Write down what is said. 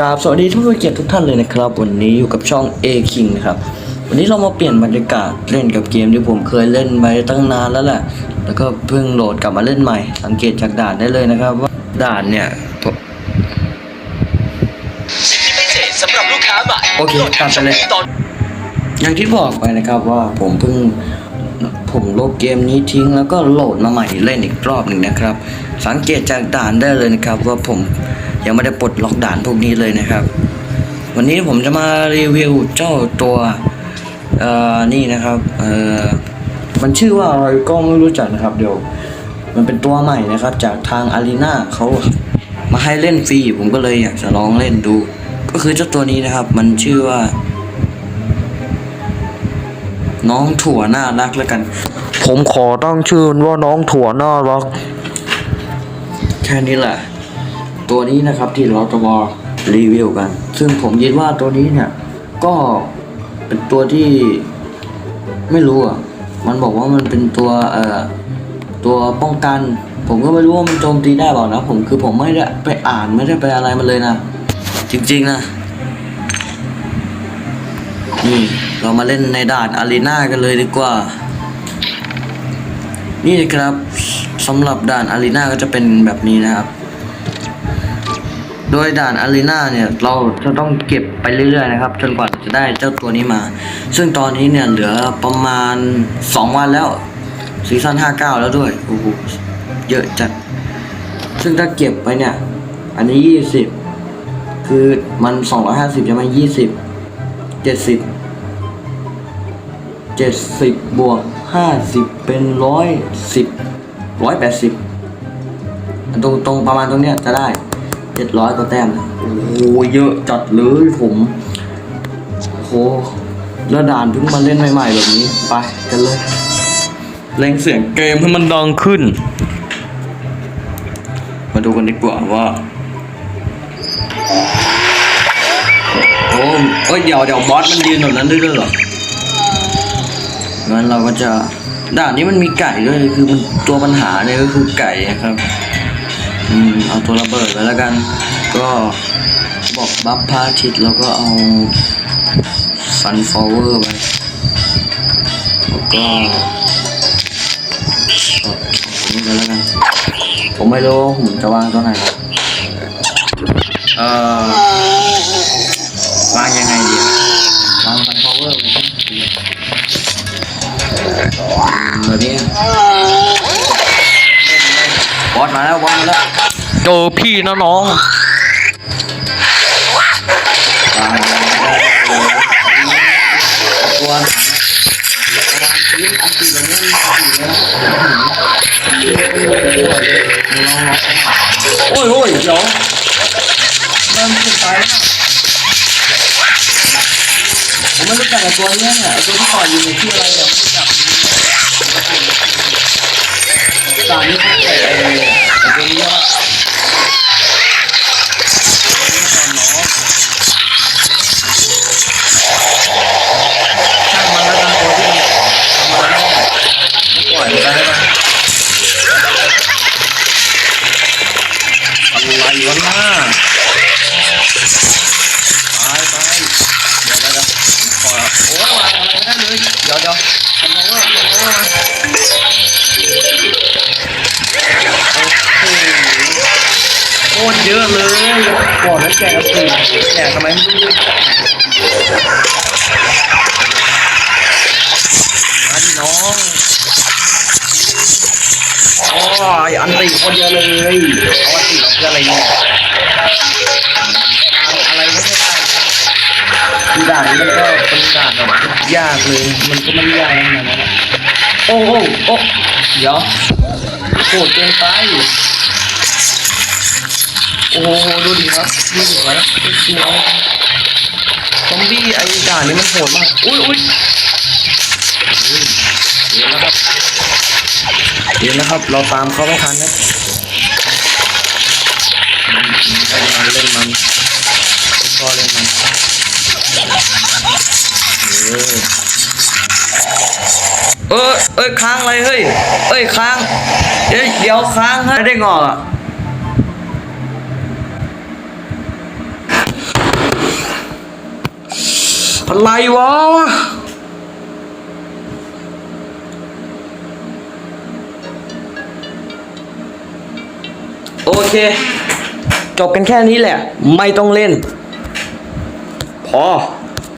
กราบสวัสดีทุกผู้เกียรติทุกท่านเลยนะครับ วันนี้อยู่กับช่อง A King นะครับวันนี้เรามาเปลี่ยนบรรยากาศเล่นกับเกมที่ผมเคยเล่นไปตั้งนานแล้วแหละ แล้วก็เพิ่งโหลดกลับมาเล่นใหม่ สังเกตจากด่านได้เลยนะครับ ว่าด่านเนี่ยผมสิทธิพิเศษสำหรับลูกค้าใหม่โอเคตัดไปเลยอย่างที่บอกไปนะครับว่าผมเพิ่งผมลบเกมนี้ทิ้งแล้วก็โหลดมาใหม่เล่นอีกรอบหนึ่งนะครับ สังเกตจากด่านได้เลยนะครับว่าผม ยังไม่ได้ปลดล็อกด่านพวกนี้เลยนะครับ วันนี้ผมจะมารีวิวเจ้าตัวเอ่อนี่นะครับเอ่อมันชื่อว่าอะไรก็ไม่รู้จักนะครับ เดี๋ยว มันเป็นตัวใหม่นะครับ จากทางอารีนาเขามาให้เล่นฟรีผมก็เลยอยากจะลองเล่นดู ก็คือเจ้าตัวนี้นะครับ มันชื่อว่า น้องถั่วน่ารักแล้วกัน ผมขอตั้งชื่อมันว่าน้องถั่วน่ารักแค่นี้แหละ ตัวนี้นะครับที่เราจะมารีวิวกัน ซึ่งผมคิดว่าตัวนี้เนี่ย ก็เป็นตัวที่ไม่รู้อะ มันบอกว่ามันเป็นตัวเอ่อตัวป้องกัน ผมก็ไม่รู้ว่ามันโจมตีได้เปล่านะ ผมคือผมไม่ได้ไปอ่านไม่ได้ไปอะไรมันเลยนะ จริงๆนะนี่เรามาเล่นในด่านอารีนากันเลยดีกว่า นี่นะครับสำหรับด่านอารีนาก็จะเป็นแบบนี้นะครับ ดยด่านอารีนาเนี่ยเราจะต้องเก็บไปเรื่อยๆนะครับ จนกว่าจะได้เจ้าตัวนี้มา ซึ่งตอนนี้เนี่ยเหลือประมาณ 2 วันแล้วซีซั่น59 แล้วด้วยโอ้โหเยอะจัด ซึ่งถ้าเก็บไปเนี่ย อันนี้ 20 คือมัน 250 จะมา 20 70เจ็ดสิบบวกห้าสิบเป็นร้อยสิบร้อยแปดสิบตรงตรงประมาณตรงเนี้ยจะได้ เจ็ดร้อยกว่าแต้มนะโอ้โหเยอะจัดเลยผมโอ้โหแล้วด่านเพิ่งมาเล่นใหม่ๆแบบนี้ ไปกันเลยเล่งเสียงเกมให้มันดังขึ้น มาดูกันดีกว่าว่าโอ้เอ้ยเดี๋ยวเดี๋ยวบอสมันยืนแบบนั้นด้วยเหรองั้นเราก็จะด่านนี้มันมีไก่ด้วยคือมันตัวปัญหาเนี่ยก็คือไก่นะครับ อืมเอาตัวระเบิดไปแล้วกัน ก็บอกบัฟพาทิตแล้วก็เอาซันฟลาวเวอร์ไปแล้วก็เอาตัวนี้ไปแล้วกัน ผมไม่รู้ผมจะวางตัวไหนนะเอ่อวางยังไงดีวางซันฟลาวเวอร์ไปต้องดีแบบนี้ บอสมาแล้วบอสมาแล้วเจอพี่นะน้องตัวหางโอ้ยโอ้ยเดี๋ยวเริ่มขึ้นไปแล้วผมไม่รู้จักกับตัวนี้เนี่ยตัวที่ต่อยอยู่ในที่อะไรเนี่ยไม่รู้จัก ตอนนี้เขาเปิดไอ้ไอ้ตัวนี้ว่าช่างมันแล้วกันตัวที่มันทำมาได้ปล่อยมันไปให้มันอะไรวะหน้าตายตายเดี๋ยวเดี๋ยวเดี๋ยวขอโอ้ยวางอะไรไม่ได้เลยเดี๋ยวเดี๋ยวทำโอเวอร์ทำโอเวอร์มา เยอะเลยบอกแล้วแกกระสุนแกทำไมไม่รู้มาดิน้องโอ้ยอันตีคตรเยอะเลยเอาอันตีเราเพื่ออะไรเนี่ยอะไรไม่ใช่ได้คือด่านนี้มันก็เป็นด่านแบบยากเลย มันก็ไม่ได้ยากขนาดนั้นอะโอ้โอ้โอ้เดี๋ยวโคตรเกินไป โอ้โหดูดิครับดูดิวะดูน้องซอมบี้ไอ้ด่านนี้มันโหดมากอุ้ยอุ้ยอุ้ยเดี๋ยวนะครับเดี๋ยวนะครับ เราตามเขาไม่ทันนะเล่นมันเล่นมันก็เล่นมันเออเออเอ้ยค้างอะไรเฮ้ย เอ้ยค้าง เดี๋ยวเดี๋ยวค้างเฮ้ยได้งอกอะ อะไรวะโอเค จบกันแค่นี้แหละ ไม่ต้องเล่น พอ